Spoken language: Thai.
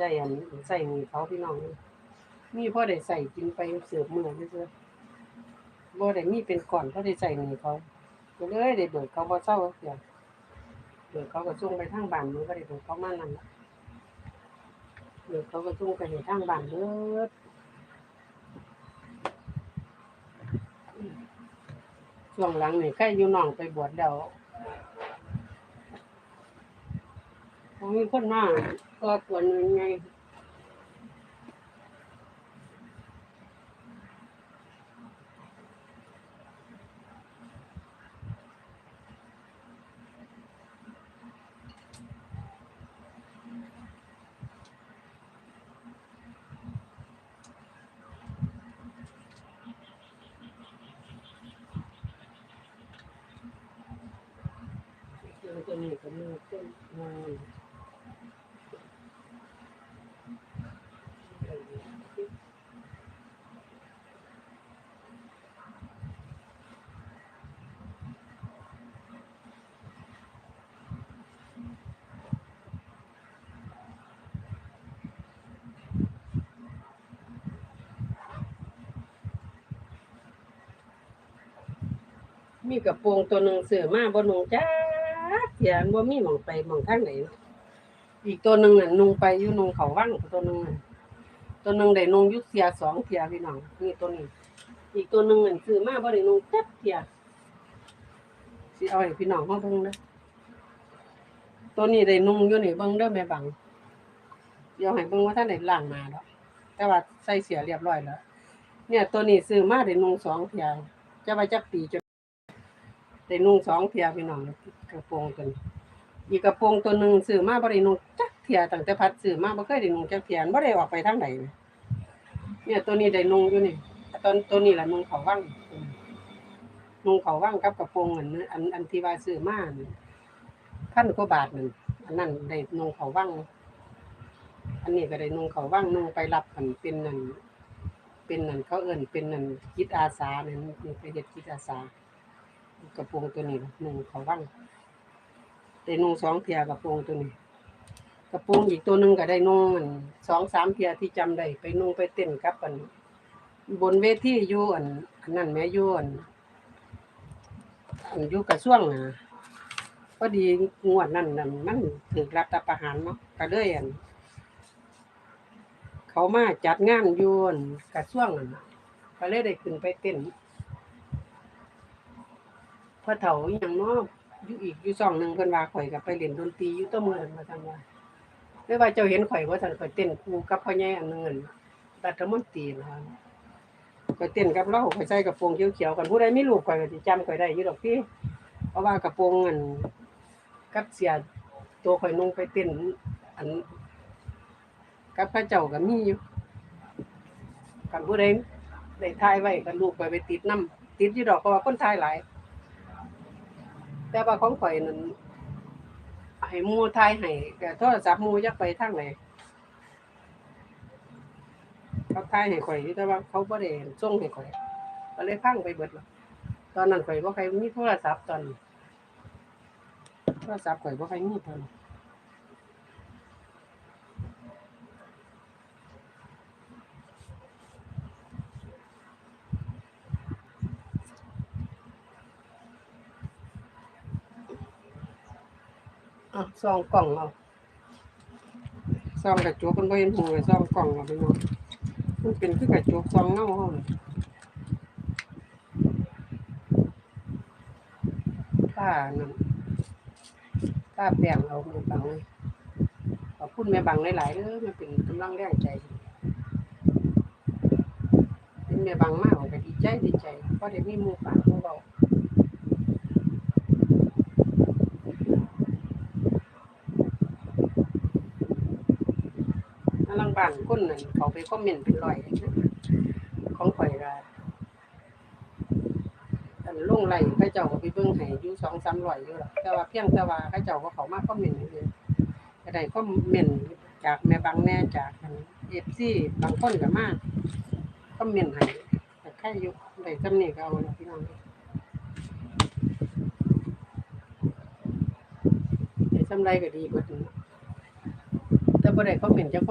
ได้อันใส่หนีเขาพี่น้องมีพ่อได้ใส่กินไปเสือบมือซื่อๆบ่ได้มีเป็นก่อนพ่อได้ใส่หนีเขาก็เลยได้เบิกเขาบ่เศร้าเสียเบิกเขาก็ส่งไปทางบ้านมือก็ได้เบิกเขามานั่นละเบิกเขาก็ส่งไปทางบ้านเบิดช่วงหลังนี่ใครอยู่น้องไปบวชแล้ว บ่มีคนมาก็กวนยังไงมัวนจะมีกับมือขึ้นมา มีกระโปรงตัวหนึ่งเสือมาบนนุงจ้าเสียบ่ามีหมองไปหมองทางไหน อีกตัวหนึ่งน่ะนุงไปอยู่นุงเขาว่างตัวหนึ่งน่ะตัวหนึ่งได้นุงยุเสียสองเทียพี่น้องนี่ตัวนี้ อีกตัวหนึ่งน่ะซื้อมาบ่ได้นุงจักเทียสิเอาให้พี่น้องเฮาเบิ่งเด้อตัวนี้ได้นุงอยู่นี่เบิ่งเด้อแม่บังเดี๋ยวให้เบิ่งว่าท่านได้ล้างมาดอกแต่ว่าใส่เสียเรียบร้อยแล้วเนี่ย ตัวนี้ซื้อมาได้นุงสองเทียจะไปจักปีจนได้นุงสองเทียพี่น้องกระโปรงตัวนี้ อีกกระโปรงตัวหนึ่งซื้อมาบ่ได้นุ่งจักเทียตั้งแต่พัดซื้อมาบ่เคยได้นุ่งจักเที่ยบ่ได้ออกไปทางใดเลยเนี่ยตัวนี้ได้นุ่งอยู่นี่ตอนตัวนี้แหละนุ่งเขาว่างนุ่งเขาว่างกับกระโปรงอันนั้นอันอันที่ว่าซื้อมานี่พันกว่าบาทนั่นอันนั้นได้นุ่งเขาว่างอันนี้ก็ได้นุ่งเขาว่างนุ่งไปรับอันเป็นนั่นเป็นนั่นเขาเอิ้นเป็นนั่นจิตอาสานั่นนี่ไปเฮ็ดจิตอาสากระโปรงตัวนี้ล่ะนุ่งเขาว่าง ได้นุ่งสองเทียกระโปรงตัวนี้กระโปรงอีกตัวหนึ่งก็ได้นุ่งมันสองสามเทียที่จำได้ไปนุ่งไปเต้นกับอันบนเวทีอยู่อันอันนั้นแม่อยู่อันอันอยู่กระช่วงอะพอดีงวดนั้นนั่นมันถึกรัฐประหารเนาะก็เลยอัน เขามาจัดงานอยู่อันกระช่วงนั่นน่ะก็เลยได้ขึ้นไปเต้นพอเฒ่าอหย่างเนาะ อยู่อีกอยู่ช่องหนึ่งเพิ่นว่าข่อยก็ไปเล่นดนตรีอยู่ตัวเมืองมาซั่นว่าหรือว่าเจ้าเห็นข่อยบ่ซั่นข่อยเต้นคู่กับพ่อใหญ่อันหนึงนั่นรัฐมนตรีนะ ข่อยเต้นกับเราข่อยใส่กระโปรงเขียวๆกันผู้ใดมีรูปข่อยก็สิจำข่อยได้อยู่ดอกพี่เพราะว่ากระโปรงอันกับเสียตัวข่อยนุ่งไปเต้นอันกับพระเจ้าก็มีอยู่กันผู้ใดได้ถ่ายไว้ก็รูปข่อยไปติดนํติดอยู่ดอกเพราะว่าคนถ่ายหลาย แต่ว่าของข่อยนั้นให้มู่ทายให้แต่โทรศัพท์มูยักไปทางไหนเขาทายให้ข่อยอยู่แต่ว่าเขาบ่ได้ส่งให้ข่อยก็เลยพังไปเบิดล้วตอนนั้นข่อยบ่ใครมีโทรศัพท์ตอนนั้นโทรศัพท์ข่อยบ่ใครมีตอน อะส่องกล่องเอาส่องกระจกมันบ่เห็นหูเลยส่องกล่องเอาไปเนาะมันเป็นคือกระจกส่องเงาเฮาน่ะถ้านั่นถ้าแป้งเอาแม่บังเลยขอบคุณแม่บังหลายๆเด้อมันเป็นกำลังแรงใจเป็นแม่บังมากก็ดีใจดีใจเพราะได้มีหมู่ปากหมู่เว้า ถ้างบ้านคนนั่นเขาไปคอมเมนต์เป็นร้อยของข่อยก็อันลงไล่เขาเจ้าก็ไปเบิ่งให้อยู่สองสามร้อยอยู่หรอกแต่ว่าเพียงแต่ว่าเขาเจ้าก็เขามาคอมเมนต์อยู่ก็ได้คอมเมนต์จากแม่บางแน่จากเอฟซีบางคนก็มากคอมเมนต์ให้แต่ใครอยู่ได้จำเนี้ก็เอาละพี่น้องได้จำไรก็ดีเบิดนั่นล่ะแต่บ่ได้คอมเมนต์จัก